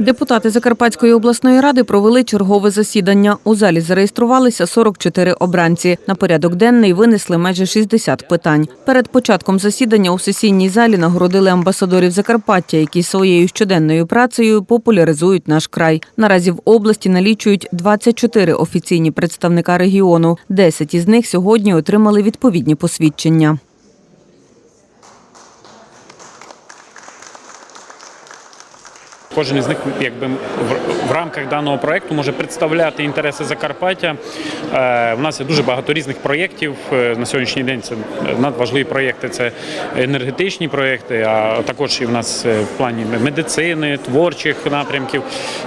Депутати Закарпатської обласної ради провели чергове засідання. У залі зареєструвалися 44 обранці. На порядок денний винесли майже 60 питань. Перед початком засідання у сесійній залі нагородили амбасадорів Закарпаття, які своєю щоденною працею популяризують наш край. Наразі в області налічують 24 офіційні представника регіону. 10 із них сьогодні отримали відповідні посвідчення. Кожен із них, якби в, рамках даного проекту, може представляти інтереси Закарпаття. Е, в нас є дуже багато різних проєктів. Е, на сьогоднішній день це надважливі проєкти. Це енергетичні проєкти, а також і в нас е, в плані медицини, творчих напрямків.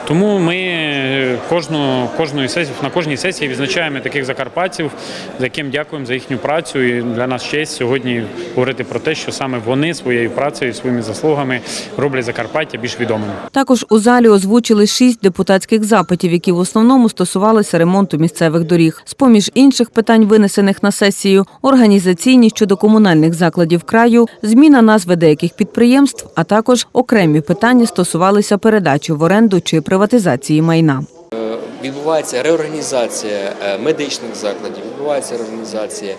Тому ми е, кожну кожної сесії на кожній сесії відзначаємо таких закарпатців, за яким дякуємо за їхню працю. І для нас честь сьогодні говорити про те, що саме вони своєю працею, своїми заслугами роблять Закарпаття більш відомим. Також у залі озвучили шість депутатських запитів, які в основному стосувалися ремонту місцевих доріг. З поміж інших питань, винесених на сесію, організаційні щодо комунальних закладів краю, зміна назви деяких підприємств, а також окремі питання стосувалися передачі в оренду чи приватизації майна. Відбувається реорганізація е, медичних закладів, відбувається реорганізація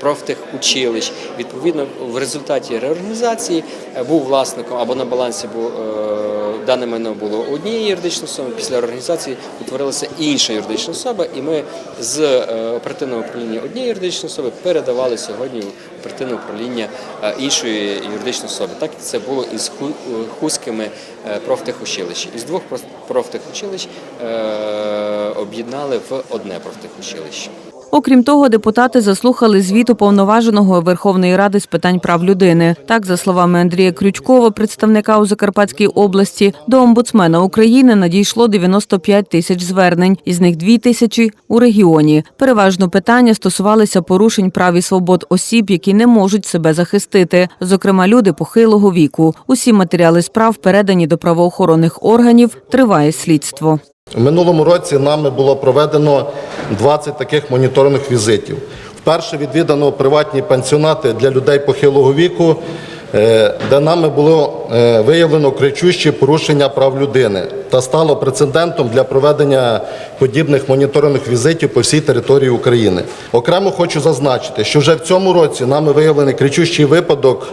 профтехучилищ. Відповідно, в результаті реорганізації е, був власником або на балансі був е, дане майно було однієї юридичної особи. Після реорганізації утворилася інша юридична особа, і ми з е, оперативного управління однієї юридичної особи передавали сьогодні оперативне управління е, іншої юридичної особи. Так це було із ху- хузькими е, профтехучилищ. Із двох проф- профтехучилищ об'єднали в одне профтехучилище. Окрім того, депутати заслухали звіт уповноваженого Верховної Ради з питань прав людини. Так, за словами Андрія Крючкова, представника у Закарпатській області, до омбудсмена України надійшло 95 тисяч звернень, із них 2 тисячі у регіоні. Переважно питання стосувалися порушень прав і свобод осіб, які не можуть себе захистити, зокрема люди похилого віку. Усі матеріали справ передані до правоохоронних органів. Триває слідство. В минулому році нами було проведено 20 таких моніторингових візитів. Вперше відвідано приватні пансіонати для людей похилого віку, е, де нами було е, виявлено кричущі порушення прав людини та стало прецедентом для проведення подібних моніторингових візитів по всій території України. Окремо хочу зазначити, що вже в цьому році нами виявлений кричущий випадок.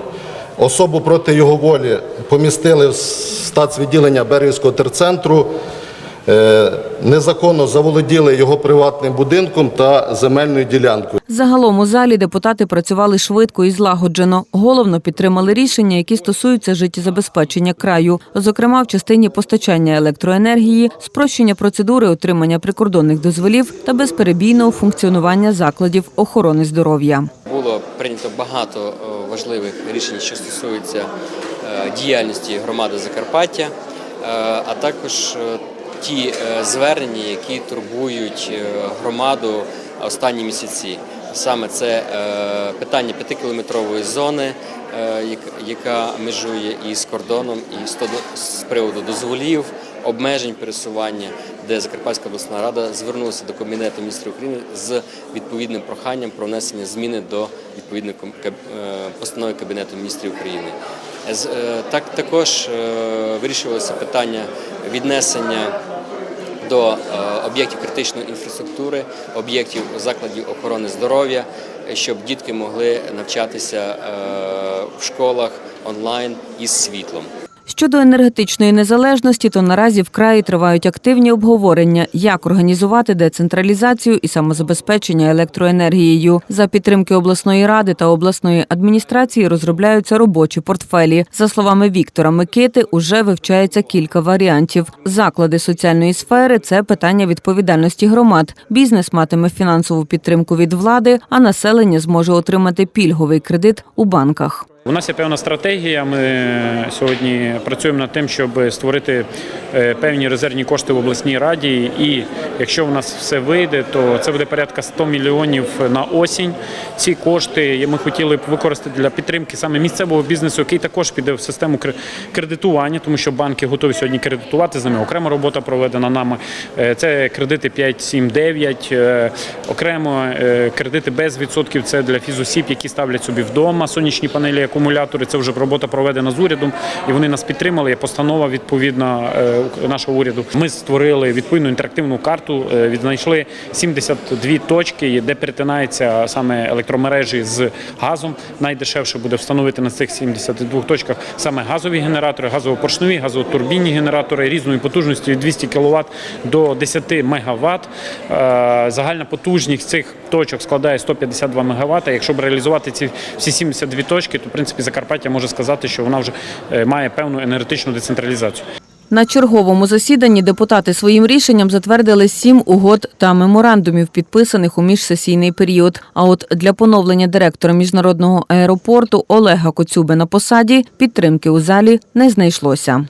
Особу проти його волі помістили в стацвідділення Берегівського терцентру. Е, Незаконно заволоділи його приватним будинком та земельною ділянкою. Загалом у залі депутати працювали швидко і злагоджено. Головно підтримали рішення, які стосуються життєзабезпечення краю, зокрема в частині постачання електроенергії, спрощення процедури отримання прикордонних дозволів та безперебійного функціонування закладів охорони здоров'я. Було прийнято багато е, важливих рішень, що стосуються е, діяльності громади Закарпаття, а також ті е, звернення, які турбують е, громаду останні місяці. Саме це е, питання п'ятикілометрової зони, яка межує із кордоном, і з з приводу дозволів, обмежень пересування, де Закарпатська обласна рада звернулася до Кабінету міністрів України з відповідним проханням про внесення зміни до відповідної постанови Кабінету міністрів України. З- Так також вирішувалося питання віднесення до е, об'єктів критичної інфраструктури, об'єктів закладів охорони здоров'я, щоб дітки могли навчатися е, в школах онлайн із світлом. Щодо енергетичної незалежності, то наразі в краї тривають активні обговорення, як організувати децентралізацію і самозабезпечення електроенергією. За підтримки обласної ради та обласної адміністрації розробляються робочі портфелі. За словами Віктора Микити, уже вивчається кілька варіантів. Заклади соціальної сфери це питання відповідальності громад. Бізнес матиме фінансову підтримку від влади, а населення зможе отримати пільговий кредит у банках. У нас є певна стратегія. Ми сьогодні працюємо над тим, щоб створити е, певні резервні кошти в обласній раді. І якщо в нас все вийде, то це буде порядка 100 мільйонів на осінь. Ці кошти ми хотіли б використати для підтримки саме місцевого бізнесу, який також піде в систему кредитування, тому що банки готові сьогодні кредитувати з ними. Окрема робота проведена нами. Е, Це кредити 5, 7, 9, е, окремо е, кредити без відсотків. Це для фізосіб, які ставлять собі вдома сонячні панелі, акумулятори. Це вже робота проведена з урядом, і вони нас підтримали. Є постанова відповідна е, нашого уряду. Ми створили відповідну інтерактивну карту, е, відзнайшли 72 точки, де перетинаються саме електромережі з газом. Найдешевше буде встановити на цих 72 точках саме газові генератори, газово-поршневі, газотурбінні генератори різної потужності від 200 кВт до 10 МВт. Е, Загальна потужність цих точок складає 152 МВт. Якщо б реалізувати ці всі 72 точки, то принципі Закарпаття може сказати, що вона вже е, має певну енергетичну децентралізацію. На черговому засіданні депутати своїм рішенням затвердили сім угод та меморандумів, підписаних у міжсесійний період. А от для поновлення директора міжнародного аеропорту Олега Коцюби на посаді підтримки у залі не знайшлося.